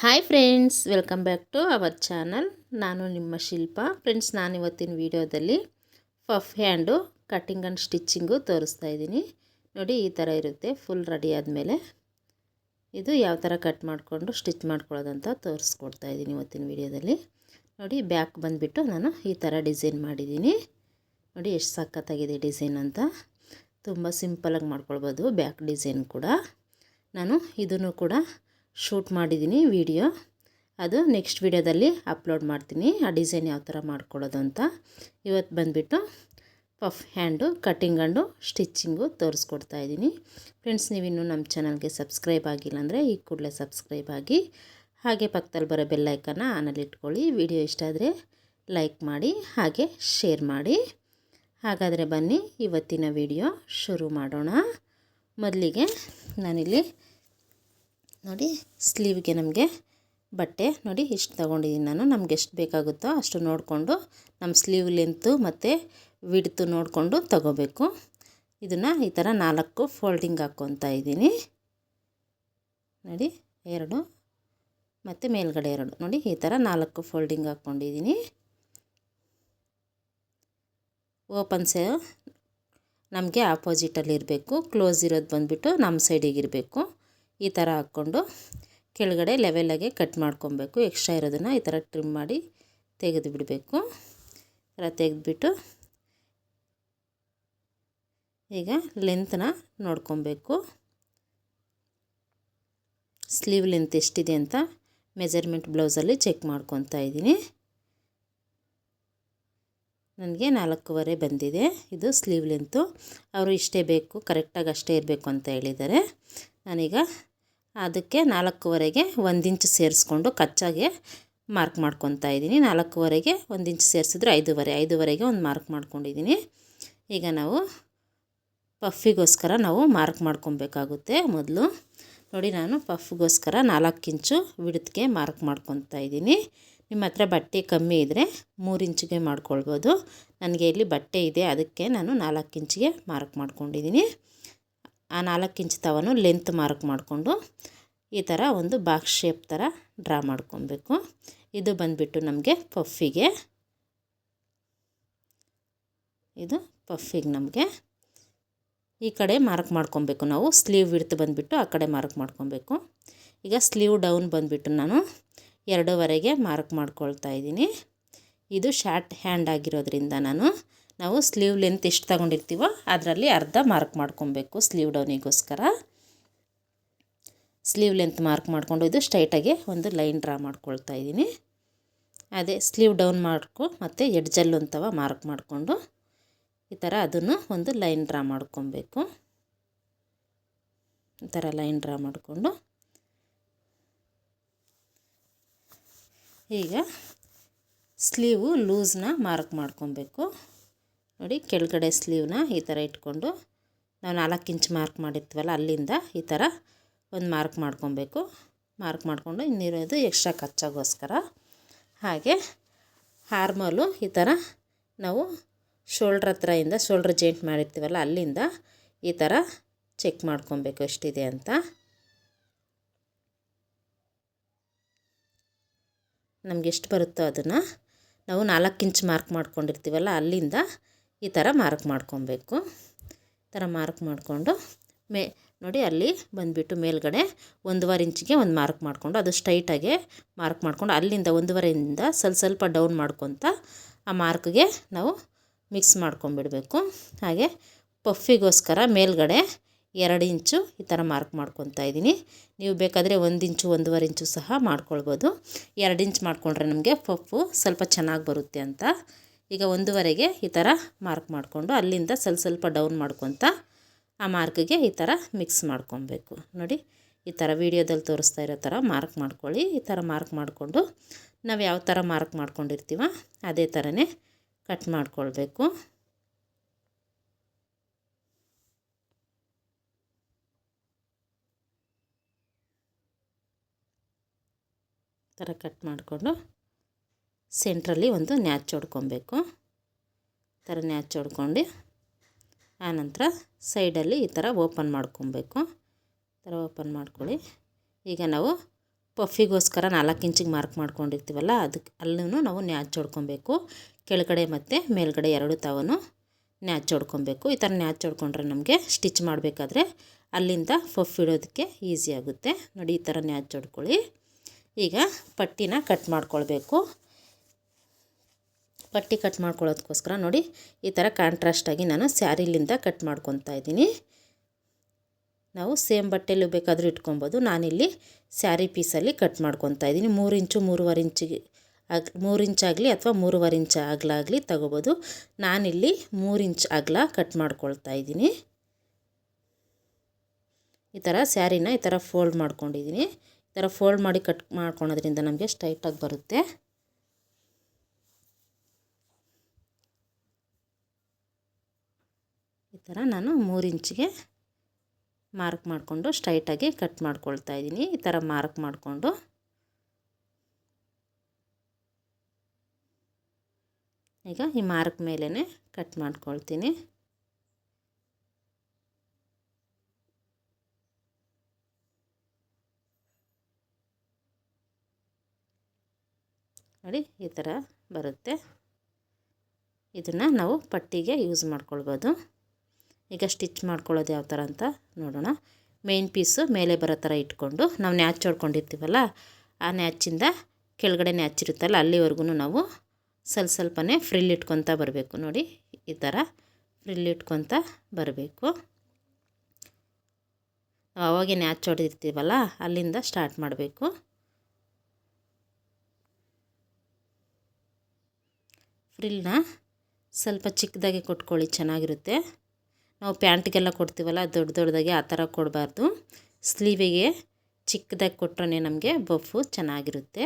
Hi friends, welcome back to our channel. ನಾನು ನಿಮ್ಮ Shilpa. Friends ನಾನು ಇವತ್ತಿನ ವಿಡಿಯೋದಲ್ಲಿ puff hand cutting and stitching ತೋರಿಸ್ತಾ ಇದ್ದೀನಿ. ನೋಡಿ, ಈ ಥರ ಇರುತ್ತೆ. ಫುಲ್ ರೆಡಿ ಆದಮೇಲೆ ಇದು ಯಾವ ಥರ ಕಟ್ ಮಾಡಿಕೊಂಡು ಸ್ಟಿಚ್ ಮಾಡ್ಕೊಳ್ಳೋದಂತ ತೋರಿಸ್ಕೊಡ್ತಾ ಇದ್ದೀನಿ ಇವತ್ತಿನ ವಿಡಿಯೋದಲ್ಲಿ. ನೋಡಿ, ಬ್ಯಾಕ್ ಬಂದುಬಿಟ್ಟು ನಾನು ಈ ಥರ ಡಿಸೈನ್ ಮಾಡಿದ್ದೀನಿ. ನೋಡಿ, ಎಷ್ಟು ಸಖತ್ತಾಗಿದೆ ಡಿಸೈನ್ ಅಂತ. ತುಂಬ ಸಿಂಪಲಾಗಿ ಮಾಡ್ಕೊಳ್ಬೋದು ಬ್ಯಾಕ್ ಡಿಸೈನ್ ಕೂಡ. ನಾನು ಇದನ್ನು ಕೂಡ ಶೂಟ್ ಮಾಡಿದ್ದೀನಿ ವಿಡಿಯೋ. ಅದು ನೆಕ್ಸ್ಟ್ ವಿಡಿಯೋದಲ್ಲಿ ಅಪ್ಲೋಡ್ ಮಾಡ್ತೀನಿ, ಆ ಡಿಸೈನ್ ಯಾವ ಥರ ಮಾಡ್ಕೊಳ್ಳೋದು ಅಂತ. ಇವತ್ತು ಬಂದುಬಿಟ್ಟು puff hand cutting and stitching ತೋರಿಸ್ಕೊಡ್ತಾ ಇದ್ದೀನಿ. ಫ್ರೆಂಡ್ಸ್, ನೀವಿನ್ನೂ ನಮ್ಮ ಚಾನಲ್ಗೆ ಸಬ್ಸ್ಕ್ರೈಬ್ ಆಗಿಲ್ಲ ಅಂದರೆ ಈ ಕೂಡಲೇ ಸಬ್ಸ್ಕ್ರೈಬ್ ಆಗಿ, ಹಾಗೆ ಪಕ್ಕದಲ್ಲಿ ಬರೋ ಬೆಲ್ಲೈಕನ್ನ ಆನಲ್ಲಿ ಇಟ್ಕೊಳ್ಳಿ. ವಿಡಿಯೋ ಇಷ್ಟ ಆದರೆ ಲೈಕ್ ಮಾಡಿ, ಹಾಗೆ ಶೇರ್ ಮಾಡಿ. ಹಾಗಾದರೆ ಬನ್ನಿ, ಇವತ್ತಿನ ವಿಡಿಯೋ ಶುರು ಮಾಡೋಣ. ಮೊದಲಿಗೆ ನಾನಿಲ್ಲಿ ನೋಡಿ ಸ್ಲೀವ್ಗೆ ನಮಗೆ ಬಟ್ಟೆ ನೋಡಿ ಇಷ್ಟು ತೊಗೊಂಡಿದ್ದೀನಿ ನಾನು. ನಮ್ಗೆ ಎಷ್ಟು ಬೇಕಾಗುತ್ತೋ ಅಷ್ಟು ನೋಡಿಕೊಂಡು ನಮ್ಮ ಸ್ಲೀವ್ ಲೆಂತು ಮತ್ತು ವಿಡ್ತು ನೋಡಿಕೊಂಡು ತಗೋಬೇಕು. ಇದನ್ನು ಈ ಥರ ನಾಲ್ಕು ಫೋಲ್ಡಿಂಗ್ ಹಾಕ್ಕೊತಾ ಇದ್ದೀನಿ. ನೋಡಿ, ಎರಡು ಮತ್ತು ಮೇಲ್ಗಡೆ ಎರಡು. ನೋಡಿ, ಈ ಥರ ನಾಲ್ಕು ಫೋಲ್ಡಿಂಗ್ ಹಾಕ್ಕೊಂಡಿದ್ದೀನಿ ಓಪನ್ಸೆ ನಮಗೆ ಆಪೋಸಿಟಲ್ಲಿ ಇರಬೇಕು. ಕ್ಲೋಸ್ ಇರೋದು ಬಂದುಬಿಟ್ಟು ನಮ್ಮ ಸೈಡಿಗೆ ಇರಬೇಕು. ಈ ಥರ ಹಾಕ್ಕೊಂಡು ಕೆಳಗಡೆ ಲೆವೆಲಾಗೆ ಕಟ್ ಮಾಡ್ಕೊಬೇಕು. ಎಕ್ಸ್ಟ್ರಾ ಇರೋದನ್ನು ಈ ಥರ ಟ್ರಿಮ್ ಮಾಡಿ ತೆಗೆದು ಬಿಡಬೇಕು. ಈ ಥರ ತೆಗೆದುಬಿಟ್ಟು ಈಗ ಲೆಂತ್ನ ನೋಡ್ಕೊಬೇಕು. ಸ್ಲೀವ್ ಲೆಂತ್ ಎಷ್ಟಿದೆ ಅಂತ ಮೆಜರ್ಮೆಂಟ್ ಬ್ಲೌಸಲ್ಲಿ ಚೆಕ್ ಮಾಡ್ಕೊತಾ ಇದ್ದೀನಿ. ನನಗೆ ನಾಲ್ಕೂವರೆ ಬಂದಿದೆ. ಇದು ಸ್ಲೀವ್ ಲೆಂತು ಅವರು ಇಷ್ಟೇ ಬೇಕು ಕರೆಕ್ಟಾಗಿ ಅಷ್ಟೇ ಇರಬೇಕು ಅಂತ ಹೇಳಿದ್ದಾರೆ. ನಾನೀಗ ಅದಕ್ಕೆ ನಾಲ್ಕೂವರೆಗೆ ಒಂದು ಇಂಚು ಸೇರಿಸ್ಕೊಂಡು ಕಚ್ಚಾಗೆ ಮಾರ್ಕ್ ಮಾಡ್ಕೊತಾ ಇದ್ದೀನಿ. ನಾಲ್ಕೂವರೆಗೆ ಒಂದು ಇಂಚು ಸೇರಿಸಿದ್ರೆ ಐದೂವರೆ, ಐದೂವರೆಗೆ ಒಂದು ಮಾರ್ಕ್ ಮಾಡ್ಕೊಂಡಿದ್ದೀನಿ. ಈಗ ನಾವು ಪಫಿಗೋಸ್ಕರ ನಾವು ಮಾರ್ಕ್ ಮಾಡ್ಕೊಬೇಕಾಗುತ್ತೆ ಮೊದಲು. ನೋಡಿ, ನಾನು ಪಫ್ಗೋಸ್ಕರ ನಾಲ್ಕು ಇಂಚು ವಿಡತ್ಗೆ ಮಾರ್ಕ್ ಮಾಡ್ಕೊತಾ ಇದ್ದೀನಿ. ನಿಮ್ಮ ಹತ್ರ ಬಟ್ಟೆ ಕಮ್ಮಿ ಇದ್ದರೆ ಮೂರು ಇಂಚಿಗೆ ಮಾಡ್ಕೊಳ್ಬೋದು. ನನಗೆ ಇಲ್ಲಿ ಬಟ್ಟೆ ಇದೆ, ಅದಕ್ಕೆ ನಾನು ನಾಲ್ಕು ಇಂಚಿಗೆ ಮಾರ್ಕ್ ಮಾಡ್ಕೊಂಡಿದ್ದೀನಿ. ಆ ನಾಲ್ಕು ಇಂಚ್ ತವನು ಲೆಂತ್ ಮಾರ್ಕ್ ಮಾಡಿಕೊಂಡು ಈ ಥರ ಒಂದು ಬಾಕ್ಸ್ ಶೇಪ್ ಥರ ಡ್ರಾ ಮಾಡ್ಕೊಬೇಕು. ಇದು ಬಂದುಬಿಟ್ಟು ನಮಗೆ ಪಫ್ಫಿಗೆ ಇದು ಪಫಿಗೆ ನಮಗೆ ಈ ಕಡೆ ಮಾರ್ಕ್ ಮಾಡ್ಕೊಬೇಕು ನಾವು. ಸ್ಲೀವ್ ವಿಡ್ತ್ ಬಂದುಬಿಟ್ಟು ಆ ಕಡೆ ಮಾರ್ಕ್ ಮಾಡ್ಕೊಬೇಕು. ಈಗ ಸ್ಲೀವ್ ಡೌನ್ ಬಂದುಬಿಟ್ಟು ನಾನು ಎರಡೂವರೆಗೆ ಮಾರ್ಕ್ ಮಾಡ್ಕೊಳ್ತಾ ಇದ್ದೀನಿ. ಇದು ಶಾರ್ಟ್ ಹ್ಯಾಂಡ್ ಆಗಿರೋದ್ರಿಂದ ನಾನು ನಾವು ಸ್ಲೀವ್ ಲೆಂತ್ ಎಷ್ಟು ತಗೊಂಡಿರ್ತೀವೋ ಅದರಲ್ಲಿ ಅರ್ಧ ಮಾರ್ಕ್ ಮಾಡ್ಕೊಬೇಕು ಸ್ಲೀವ್ ಡೌನಿಗೋಸ್ಕರ ಸ್ಲೀವ್ ಲೆಂತ್ ಮಾರ್ಕ್ ಮಾಡಿಕೊಂಡು ಇದು ಸ್ಟ್ರೈಟಾಗಿ ಒಂದು ಲೈನ್ ಡ್ರಾ ಮಾಡ್ಕೊಳ್ತಾ ಇದ್ದೀನಿ. ಅದೇ ಸ್ಲೀವ್ ಡೌನ್ ಮಾಡ್ಕೊ ಮತ್ತು ಎಡ್ಜಲ್ಲು ಅಂತವ ಮಾರ್ಕ್ ಮಾಡಿಕೊಂಡು ಈ ಥರ ಅದನ್ನು ಒಂದು ಲೈನ್ ಡ್ರಾ ಮಾಡ್ಕೊಬೇಕು. ಈ ಥರ ಲೈನ್ ಡ್ರಾ ಮಾಡಿಕೊಂಡು. ಈಗ ಸ್ಲೀವು ಲೂಸ್ನ ಮಾರ್ಕ್ ಮಾಡ್ಕೊಬೇಕು. ನೋಡಿ ಕೆಳಗಡೆ ಸ್ಲೀವ್ನ ಈ ಥರ ಇಟ್ಕೊಂಡು ನಾವು ನಾಲ್ಕು ಇಂಚ್ ಮಾರ್ಕ್ ಮಾಡಿರ್ತೀವಲ್ಲ ಅಲ್ಲಿಂದ ಈ ಥರ ಒಂದು ಮಾರ್ಕ್ ಮಾಡ್ಕೊಬೇಕು. ಮಾರ್ಕ್ ಮಾಡಿಕೊಂಡು ಇನ್ನಿರೋದು ಎಕ್ಸ್ಟ್ರಾ ಖರ್ಚಾಗೋಸ್ಕರ. ಹಾಗೆ ಹಾರ್ಮಲು ಈ ಥರ ನಾವು ಶೋಲ್ಡ್ರ್ ಹತ್ರದಿಂದ ಶೋಲ್ಡ್ರ್ ಜೇಂಟ್ ಮಾಡಿರ್ತೀವಲ್ಲ ಅಲ್ಲಿಂದ ಈ ಥರ ಚೆಕ್ ಮಾಡ್ಕೊಬೇಕು ಎಷ್ಟಿದೆ ಅಂತ. ನಮಗೆ ಎಷ್ಟು ಬರುತ್ತೋ ಅದನ್ನು ನಾವು ನಾಲ್ಕು ಇಂಚ್ ಮಾರ್ಕ್ ಮಾಡ್ಕೊಂಡಿರ್ತೀವಲ್ಲ ಅಲ್ಲಿಂದ ಈ ಥರ ಮಾರ್ಕ್ ಮಾಡ್ಕೊಬೇಕು. ಈ ಥರ ಮಾರ್ಕ್ ಮಾಡಿಕೊಂಡು ಮೇ, ನೋಡಿ ಅಲ್ಲಿ ಬಂದುಬಿಟ್ಟು ಮೇಲ್ಗಡೆ ಒಂದೂವರೆ ಇಂಚಿಗೆ ಒಂದು ಮಾರ್ಕ್ ಮಾಡಿಕೊಂಡು ಅದು ಸ್ಟ್ರೈಟಾಗೆ ಮಾರ್ಕ್ ಮಾಡಿಕೊಂಡು ಅಲ್ಲಿಂದ ಒಂದೂವರೆಯಿಂದ ಸ್ವಲ್ಪ ಸ್ವಲ್ಪ ಡೌನ್ ಮಾಡ್ಕೊತ ಆ ಮಾರ್ಕ್ಗೆ ನಾವು ಮಿಕ್ಸ್ ಮಾಡ್ಕೊಂಬಿಡಬೇಕು ಹಾಗೆ ಪಫಿಗೋಸ್ಕರ ಮೇಲ್ಗಡೆ ಎರಡು ಇಂಚು ಈ ಥರ ಮಾರ್ಕ್ ಮಾಡ್ಕೊತಾ ಇದ್ದೀನಿ. ನೀವು ಬೇಕಾದರೆ ಒಂದು ಇಂಚು, ಒಂದೂವರೆ ಇಂಚು ಸಹ ಮಾಡ್ಕೊಳ್ಬೋದು. ಎರಡು ಇಂಚ್ ಮಾಡಿಕೊಂಡ್ರೆ ನಮಗೆ ಪಫು ಸ್ವಲ್ಪ ಚೆನ್ನಾಗಿ ಬರುತ್ತೆ ಅಂತ ಈಗ ಒಂದೂವರೆಗೆ ಈ ಥರ ಮಾರ್ಕ್ ಮಾಡಿಕೊಂಡು ಅಲ್ಲಿಂದ ಸ್ವಲ್ಪ ಸ್ವಲ್ಪ ಡೌನ್ ಮಾಡ್ಕೊತ ಆ ಮಾರ್ಕಿಗೆ ಈ ಥರ ಮಿಕ್ಸ್ ಮಾಡ್ಕೊಬೇಕು. ನೋಡಿ, ಈ ಥರ ವೀಡಿಯೋದಲ್ಲಿ ತೋರಿಸ್ತಾ ಇರೋ ಥರ ಮಾರ್ಕ್ ಮಾಡ್ಕೊಳ್ಳಿ. ಈ ಥರ ಮಾರ್ಕ್ ಮಾಡಿಕೊಂಡು ನಾವು ಯಾವ ಥರ ಮಾರ್ಕ್ ಮಾಡ್ಕೊಂಡಿರ್ತೀವ ಅದೇ ಥರನೇ ಕಟ್ ಮಾಡ್ಕೊಳ್ಬೇಕು. ಥರ ಕಟ್ ಮಾಡಿಕೊಂಡು ಸೆಂಟ್ರಲ್ಲಿ ಒಂದು ನ್ಯಾಚ್ ಹೊಡ್ಕೊಬೇಕು. ಥರ ನ್ಯಾಚ್ ಹೊಡ್ಕೊಂಡು ಆನಂತರ ಸೈಡಲ್ಲಿ ಈ ಥರ ಓಪನ್ ಮಾಡ್ಕೊಬೇಕು. ಈ ಥರ ಓಪನ್ ಮಾಡ್ಕೊಳ್ಳಿ. ಈಗ ನಾವು ಪಫಿಗೋಸ್ಕರ ನಾಲ್ಕು ಇಂಚಿಗೆ ಮಾರ್ಕ್ ಮಾಡ್ಕೊಂಡಿರ್ತೀವಲ್ಲ, ಅದಕ್ಕೆ ಅಲ್ಲೂ ನಾವು ನ್ಯಾಚ್ ಹೊಡ್ಕೊಬೇಕು. ಕೆಳಗಡೆ ಮತ್ತು ಮೇಲ್ಗಡೆ ಎರಡು ತಾವನು ನ್ಯಾಚ್ ಹೊಡ್ಕೊಬೇಕು. ಈ ಥರ ನ್ಯಾಚ್ ಹೊಡ್ಕೊಂಡ್ರೆ ನಮಗೆ ಸ್ಟಿಚ್ ಮಾಡಬೇಕಾದ್ರೆ ಅಲ್ಲಿಂದ ಪಫ್ ಇಡೋದಕ್ಕೆ ಈಸಿ ಆಗುತ್ತೆ. ನೋಡಿ, ಈ ಥರ ನ್ಯಾಚ್ ಹೊಡ್ಕೊಳ್ಳಿ. ಈಗ ಪಟ್ಟಿನ ಕಟ್ ಮಾಡ್ಕೊಳ್ಬೇಕು. ಪಟ್ಟಿ ಕಟ್ ಮಾಡ್ಕೊಳ್ಳೋದಕ್ಕೋಸ್ಕರ ನೋಡಿ ಈ ಥರ ಕಾಂಟ್ರಾಸ್ಟಾಗಿ ನಾನು ಸ್ಯಾರಿಲಿಂದ ಕಟ್ ಮಾಡ್ಕೊತಾ ಇದ್ದೀನಿ. ನಾವು ಸೇಮ್ ಬಟ್ಟೆಲ್ಲೂ ಬೇಕಾದರೂ ಇಟ್ಕೊಬೋದು. ನಾನಿಲ್ಲಿ ಸ್ಯಾರಿ ಪೀಸಲ್ಲಿ ಕಟ್ ಮಾಡ್ಕೊತಾ ಇದ್ದೀನಿ. ಮೂರು ಇಂಚು, ಮೂರುವರೆ ಇಂಚಿಗೆ ಆಗ, ಮೂರು ಇಂಚಾಗಲಿ ಅಥವಾ ಮೂರುವರೆ ಇಂಚ್ ಅಗಲಾಗಲಿ ತಗೋಬೋದು. ನಾನಿಲ್ಲಿ ಮೂರು ಇಂಚ್ ಅಗಲ ಕಟ್ ಮಾಡ್ಕೊಳ್ತಾ ಇದ್ದೀನಿ. ಈ ಥರ ಸ್ಯಾರಿನ ಈ ಥರ ಫೋಲ್ಡ್ ಮಾಡ್ಕೊಂಡಿದ್ದೀನಿ. ಈ ಥರ ಫೋಲ್ಡ್ ಮಾಡಿ ಕಟ್ ಮಾಡ್ಕೊಳೋದ್ರಿಂದ ನಮಗೆ ಸ್ಟ್ರೈಟಾಗಿ ಬರುತ್ತೆ. ಈ ಥರ ನಾನು ಮೂರು ಇಂಚಿಗೆ ಮಾರ್ಕ್ ಮಾಡಿಕೊಂಡು ಸ್ಟ್ರೈಟಾಗಿ ಕಟ್ ಮಾಡ್ಕೊಳ್ತಾ ಇದ್ದೀನಿ. ಈ ಥರ ಮಾರ್ಕ್ ಮಾಡಿಕೊಂಡು. ಈಗ ಈ ಮಾರ್ಕ್ ಮೇಲೇ ಕಟ್ ಮಾಡ್ಕೊಳ್ತೀನಿ. ನೋಡಿ, ಈ ಥರ ಬರುತ್ತೆ. ಇದನ್ನು ನಾವು ಪಟ್ಟಿಗೆ ಯೂಸ್ ಮಾಡ್ಕೊಳ್ಬೋದು. ಈಗ ಸ್ಟಿಚ್ ಮಾಡ್ಕೊಳ್ಳೋದು ಯಾವ ಥರ ಅಂತ ನೋಡೋಣ. ಮೇನ್ ಪೀಸು ಮೇಲೆ ಬರೋ ಥರ ಇಟ್ಕೊಂಡು ನಾವು ನ್ಯಾಚ್ ಹೊಡ್ಕೊಂಡಿರ್ತೀವಲ್ಲ, ಆ ನ್ಯಾಚಿಂದ ಕೆಳಗಡೆ ನ್ಯಾಚ್ ಇರುತ್ತಲ್ಲ, ಅಲ್ಲಿವರೆಗೂ ನಾವು ಸ್ವಲ್ಪ ಸ್ವಲ್ಪನೇ ಫ್ರಿಲ್ ಇಟ್ಕೊತ ಬರಬೇಕು. ನೋಡಿ, ಈ ಥರ ಫ್ರಿಲ್ ಇಟ್ಕೊತ ಬರಬೇಕು. ಅವಾಗೆ ನ್ಯಾಚ್ ಹೊಡೆದಿರ್ತೀವಲ್ಲ, ಅಲ್ಲಿಂದ ಸ್ಟಾರ್ಟ್ ಮಾಡಬೇಕು. ಫ್ರಿಲ್ನ ಸ್ವಲ್ಪ ಚಿಕ್ಕದಾಗೆ ಕೊಟ್ಕೊಳ್ಳಿ, ಚೆನ್ನಾಗಿರುತ್ತೆ. ನಾವು ಪ್ಯಾಂಟ್ಗೆಲ್ಲ ಕೊಡ್ತೀವಲ್ಲ ದೊಡ್ಡ ದೊಡ್ಡದಾಗಿ ಆ ಥರ ಕೊಡಬಾರ್ದು. ಸ್ಲೀವಿಗೆ ಚಿಕ್ಕದಾಗಿ ಕೊಟ್ರೆ ನಮಗೆ ಬಫು ಚೆನ್ನಾಗಿರುತ್ತೆ.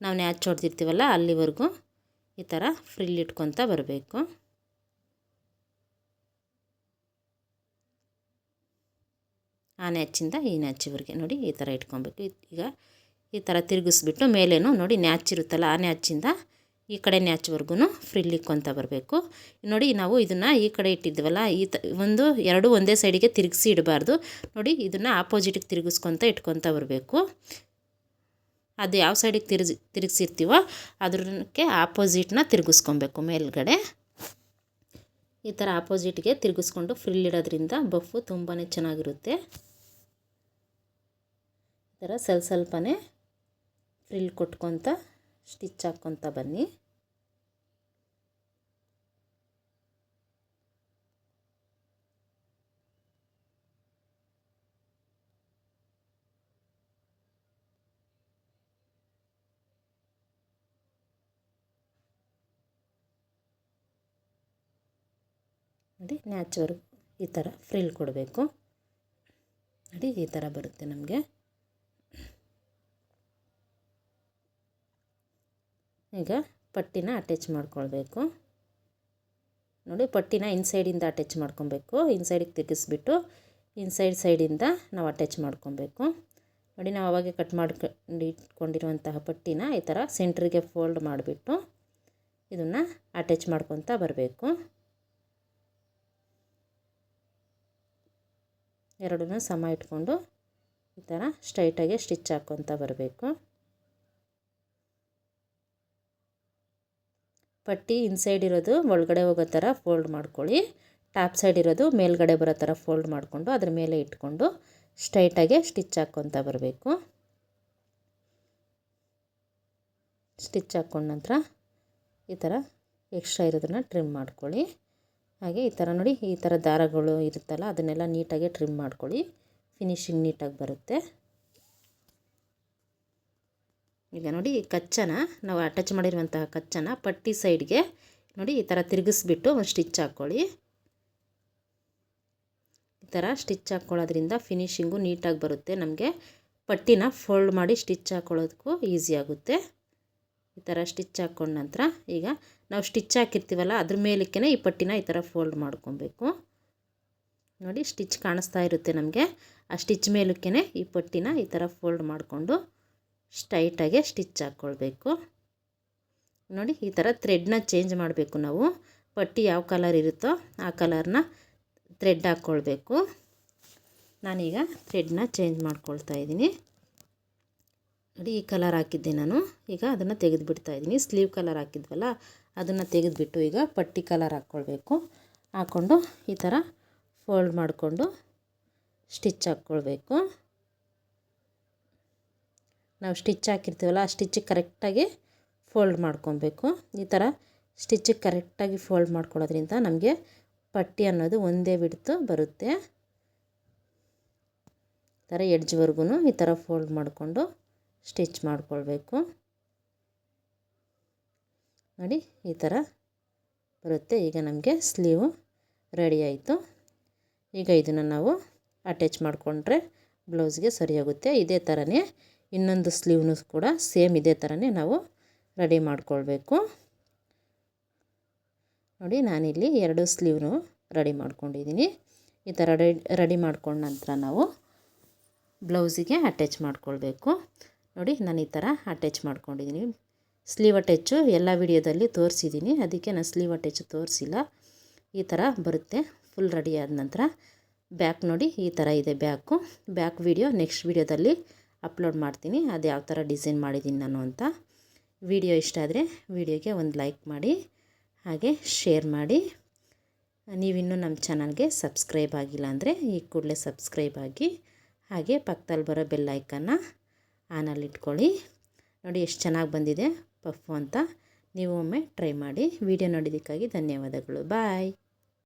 ನಾವು ನ್ಯಾಚ್ ಹೊಡೆದಿರ್ತೀವಲ್ಲ ಅಲ್ಲಿವರೆಗೂ ಈ ಥರ ಫ್ರಿಲ್ ಇಟ್ಕೊತ ಬರಬೇಕು. ಆ ನ್ಯಾಚಿಂದ ಈ ನ್ಯಾಚಿವರೆಗೆ ನೋಡಿ ಈ ಥರ ಇಟ್ಕೊಬೇಕು. ಈಗ ಈ ಥರ ತಿರುಗಿಸ್ಬಿಟ್ಟು ಮೇಲೇನು ನೋಡಿ ನ್ಯಾಚ್ ಇರುತ್ತಲ್ಲ ಆ ನ್ಯಾಚಿಂದ ಈ ಕಡೆ ನ್ಯಾಚ್ವರೆಗೂ ಫ್ರಿಲ್ ಇಕ್ಕೊತ ಬರಬೇಕು. ನೋಡಿ ನಾವು ಇದನ್ನು ಈ ಕಡೆ ಇಟ್ಟಿದ್ವಲ್ಲ, ಈ ತ, ಒಂದು, ಎರಡು ಒಂದೇ ಸೈಡಿಗೆ ತಿರುಗಿಸಿ ಇಡಬಾರ್ದು. ನೋಡಿ ಇದನ್ನು ಆಪೋಸಿಟಿಗೆ ತಿರುಗಿಸ್ಕೊತ ಇಟ್ಕೊತ ಬರಬೇಕು. ಅದು ಯಾವ ಸೈಡಿಗೆ ತಿರುಗಿ ತಿರುಗಿಸಿರ್ತೀವೋ ಅದಕ್ಕೆ ಆಪೋಸಿಟ್ನ ತಿರುಗಿಸ್ಕೊಬೇಕು ಮೇಲ್ಗಡೆ. ಈ ಥರ ಆಪೋಸಿಟ್ಗೆ ತಿರುಗಿಸ್ಕೊಂಡು ಫ್ರಿಲ್ ಇಡೋದ್ರಿಂದ ಬಫು ತುಂಬಾ ಚೆನ್ನಾಗಿರುತ್ತೆ. ಈ ಥರ ಸ್ವಲ್ಪ ಸ್ವಲ್ಪನೇ ಫ್ರಿಲ್ ಕೊಟ್ಕೊತ ಸ್ಟಿಚ್ ಹಾಕ್ಕೊತ ಬನ್ನಿ. ನೋಡಿ ನ್ಯಾಚುರ್ ಈ ಥರ ಫ್ರಿಲ್ ಕೊಡಬೇಕು. ನೋಡಿ, ಈ ಥರ ಬರುತ್ತೆ ನಮಗೆ. ಈಗ ಪಟ್ಟಿನ ಅಟ್ಯಾಚ್ ಮಾಡ್ಕೊಳ್ಬೇಕು. ನೋಡಿ, ಪಟ್ಟಿನ ಇನ್ಸೈಡಿಂದ ಅಟ್ಯಾಚ್ ಮಾಡ್ಕೊಬೇಕು. ಇನ್ಸೈಡಿಗೆ ತಿರುಗಿಸ್ಬಿಟ್ಟು ಇನ್ಸೈಡ್ ಸೈಡಿಂದ ನಾವು ಅಟ್ಯಾಚ್ ಮಾಡ್ಕೊಬೇಕು. ನೋಡಿ, ನಾವು ಅವಾಗೆ ಕಟ್ ಮಾಡ್ಕೊಂಡು ಇಟ್ಕೊಂಡಿರುವಂತಹ ಪಟ್ಟಿನ ಈ ಥರ ಸೆಂಟ್ರಿಗೆ ಫೋಲ್ಡ್ ಮಾಡಿಬಿಟ್ಟು ಇದನ್ನು ಅಟ್ಯಾಚ್ ಮಾಡ್ಕೊತ ಬರಬೇಕು. ಎರಡನ್ನೂ ಸಮ ಇಟ್ಕೊಂಡು ಈ ಥರ ಸ್ಟ್ರೈಟಾಗಿ ಸ್ಟಿಚ್ ಹಾಕ್ಕೊತ ಬರಬೇಕು. ಪಟ್ಟಿ ಇನ್ಸೈಡ್ ಇರೋದು ಒಳಗಡೆ ಹೋಗೋ ಥರ ಫೋಲ್ಡ್ ಮಾಡ್ಕೊಳ್ಳಿ. ಟಾಪ್ ಸೈಡ್ ಇರೋದು ಮೇಲ್ಗಡೆ ಬರೋ ಥರ ಫೋಲ್ಡ್ ಮಾಡಿಕೊಂಡು ಅದ್ರ ಮೇಲೆ ಇಟ್ಕೊಂಡು ಸ್ಟ್ರೈಟಾಗೆ ಸ್ಟಿಚ್ ಹಾಕ್ಕೊತ ಬರಬೇಕು. ಸ್ಟಿಚ್ ಹಾಕ್ಕೊಂಡ ನಂತರ ಈ ಥರ ಎಕ್ಸ್ಟ್ರಾ ಇರೋದನ್ನು ಟ್ರಿಮ್ ಮಾಡ್ಕೊಳ್ಳಿ. ಹಾಗೆ ಈ ಥರ ನೋಡಿ ಈ ಥರ ದಾರಗಳು ಇರುತ್ತಲ್ಲ ಅದನ್ನೆಲ್ಲ ನೀಟಾಗಿ ಟ್ರಿಮ್ ಮಾಡ್ಕೊಳ್ಳಿ. ಫಿನಿಶಿಂಗ್ ನೀಟಾಗಿ ಬರುತ್ತೆ. ಈಗ ನೋಡಿ ಕಚ್ಚನ, ನಾವು ಅಟ್ಯಾಚ್ ಮಾಡಿರುವಂತಹ ಕಚ್ಚನ ಪಟ್ಟಿ ಸೈಡ್ಗೆ ನೋಡಿ ಈ ಥರ ತಿರುಗಿಸ್ಬಿಟ್ಟು ಒಂದು ಸ್ಟಿಚ್ ಹಾಕ್ಕೊಳ್ಳಿ. ಈ ಥರ ಸ್ಟಿಚ್ ಹಾಕ್ಕೊಳ್ಳೋದ್ರಿಂದ ಫಿನಿಷಿಂಗು ನೀಟಾಗಿ ಬರುತ್ತೆ. ನಮಗೆ ಪಟ್ಟಿನ ಫೋಲ್ಡ್ ಮಾಡಿ ಸ್ಟಿಚ್ ಹಾಕ್ಕೊಳ್ಳೋದಕ್ಕೂ ಈಸಿ ಆಗುತ್ತೆ. ಈ ಥರ ಸ್ಟಿಚ್ ಹಾಕ್ಕೊಂಡ ನಂತರ ಈಗ ನಾವು ಸ್ಟಿಚ್ ಹಾಕಿರ್ತೀವಲ್ಲ, ಅದ್ರ ಮೇಲಕ್ಕೇ ಈ ಪಟ್ಟಿನ ಈ ಥರ ಫೋಲ್ಡ್ ಮಾಡ್ಕೊಬೇಕು. ನೋಡಿ ಸ್ಟಿಚ್ ಕಾಣಿಸ್ತಾ ಇರುತ್ತೆ ನಮಗೆ. ಆ ಸ್ಟಿಚ್ ಮೇಲಕ್ಕೇ ಈ ಪಟ್ಟಿನ ಈ ಥರ ಫೋಲ್ಡ್ ಮಾಡಿಕೊಂಡು ಸ್ಟ್ರೈಟಾಗೆ ಸ್ಟಿಚ್ ಹಾಕ್ಕೊಳ್ಬೇಕು. ನೋಡಿ, ಈ ಥರ ಥ್ರೆಡ್ನ ಚೇಂಜ್ ಮಾಡಬೇಕು ನಾವು. ಪಟ್ಟಿ ಯಾವ ಕಲರ್ ಇರುತ್ತೋ ಆ ಕಲರ್ನ ಥ್ರೆಡ್ ಹಾಕ್ಕೊಳ್ಬೇಕು. ನಾನೀಗ ಥ್ರೆಡ್ನ ಚೇಂಜ್ ಮಾಡ್ಕೊಳ್ತಾ ಇದ್ದೀನಿ. ನೋಡಿ, ಈ ಕಲರ್ ಹಾಕಿದ್ದೆ ನಾನು. ಈಗ ಅದನ್ನು ತೆಗೆದುಬಿಡ್ತಾ ಇದ್ದೀನಿ. ಸ್ಲೀವ್ ಕಲರ್ ಹಾಕಿದ್ವಲ್ಲ, ಅದನ್ನು ತೆಗೆದುಬಿಟ್ಟು ಈಗ ಪಟ್ಟಿ ಕಲರ್ ಹಾಕ್ಕೊಳ್ಬೇಕು. ಹಾಕ್ಕೊಂಡು ಈ ಥರ ಫೋಲ್ಡ್ ಮಾಡಿಕೊಂಡು ಸ್ಟಿಚ್ ಹಾಕ್ಕೊಳ್ಬೇಕು. ನಾವು ಸ್ಟಿಚ್ ಹಾಕಿರ್ತೀವಲ್ಲ, ಆ ಸ್ಟಿಚ್ಚಿಗೆ ಕರೆಕ್ಟಾಗಿ ಫೋಲ್ಡ್ ಮಾಡ್ಕೊಬೇಕು. ಈ ಥರ ಸ್ಟಿಚ್ಚಿಗೆ ಕರೆಕ್ಟಾಗಿ ಫೋಲ್ಡ್ ಮಾಡ್ಕೊಳ್ಳೋದ್ರಿಂದ ನಮಗೆ ಪಟ್ಟಿ ಅನ್ನೋದು ಒಂದೇ ಬಿಡ್ತು, ಬರುತ್ತೆ. ಈ ಥರ ಎಡ್ಜ್ವರೆಗೂ ಈ ಥರ ಫೋಲ್ಡ್ ಮಾಡಿಕೊಂಡು ಸ್ಟಿಚ್ ಮಾಡ್ಕೊಳ್ಬೇಕು. ನೋಡಿ, ಈ ಥರ ಬರುತ್ತೆ. ಈಗ ನಮಗೆ ಸ್ಲೀವು ರೆಡಿ ಆಯಿತು. ಈಗ ಇದನ್ನು ನಾವು ಅಟ್ಯಾಚ್ ಮಾಡಿಕೊಂಡ್ರೆ ಬ್ಲೌಸ್ಗೆ ಸರಿಯಾಗುತ್ತೆ ಇದೇ ಥರನೇ ಇನ್ನೊಂದು ಸ್ಲೀವ್ನು ಕೂಡ ಸೇಮ್ ಇದೇ ಥರನೇ ನಾವು ರೆಡಿ ಮಾಡಿಕೊಳ್ಬೇಕು. ನೋಡಿ, ನಾನಿಲ್ಲಿ ಎರಡು ಸ್ಲೀವ್ನು ರೆಡಿ ಮಾಡ್ಕೊಂಡಿದ್ದೀನಿ. ಈ ಥರ ರೆಡಿ ರೆಡಿ ಮಾಡ್ಕೊಂಡ ನಂತರ ನಾವು ಬ್ಲೌಸಿಗೆ ಅಟ್ಯಾಚ್ ಮಾಡ್ಕೊಳ್ಬೇಕು. ನೋಡಿ, ನಾನು ಈ ಥರ ಅಟ್ಯಾಚ್ ಮಾಡ್ಕೊಂಡಿದ್ದೀನಿ. ಸ್ಲೀವ್ ಅಟ್ಯಾಚು ಎಲ್ಲ ವಿಡಿಯೋದಲ್ಲಿ ತೋರಿಸಿದ್ದೀನಿ. ಅದಕ್ಕೆ ನಾನು ಸ್ಲೀವ್ ಅಟ್ಯಾಚು ತೋರಿಸಿಲ್ಲ. ಈ ಥರ ಬರುತ್ತೆ. ಫುಲ್ ರೆಡಿ ಆದ ನಂತರ ಬ್ಯಾಕ್ ನೋಡಿ, ಈ ಥರ ಇದೆ ಬ್ಯಾಕು ಬ್ಯಾಕ್ ವಿಡಿಯೋ ನೆಕ್ಸ್ಟ್ ವಿಡಿಯೋದಲ್ಲಿ ಅಪ್ಲೋಡ್ ಮಾಡ್ತೀನಿ. ಅದು ಯಾವ ಥರ ಡಿಸೈನ್ ಮಾಡಿದ್ದೀನಿ ನಾನು ಅಂತ. ವಿಡಿಯೋ ಇಷ್ಟ ಆದರೆ ವಿಡಿಯೋಗೆ ಒಂದು ಲೈಕ್ ಮಾಡಿ, ಹಾಗೆ ಶೇರ್ ಮಾಡಿ. ನೀವಿನ್ನೂ ನಮ್ಮ ಚಾನಲ್ಗೆ ಸಬ್ಸ್ಕ್ರೈಬ್ ಆಗಿಲ್ಲ ಅಂದರೆ ಈ ಕೂಡಲೇ ಸಬ್ಸ್ಕ್ರೈಬ್ ಆಗಿ, ಹಾಗೆ ಪಕ್ಕದಲ್ಲಿ ಬರೋ ಬೆಲ್ ಐಕನ್ನ ಆನಲ್ಲಿ ಇಟ್ಕೊಳ್ಳಿ. ನೋಡಿ ಎಷ್ಟು ಚೆನ್ನಾಗಿ ಬಂದಿದೆ ಪಫು ಅಂತ. ನೀವು ಒಮ್ಮೆ ಟ್ರೈ ಮಾಡಿ. ವಿಡಿಯೋ ನೋಡಿದ್ದಕ್ಕಾಗಿ ಧನ್ಯವಾದಗಳು. ಬಾಯ್.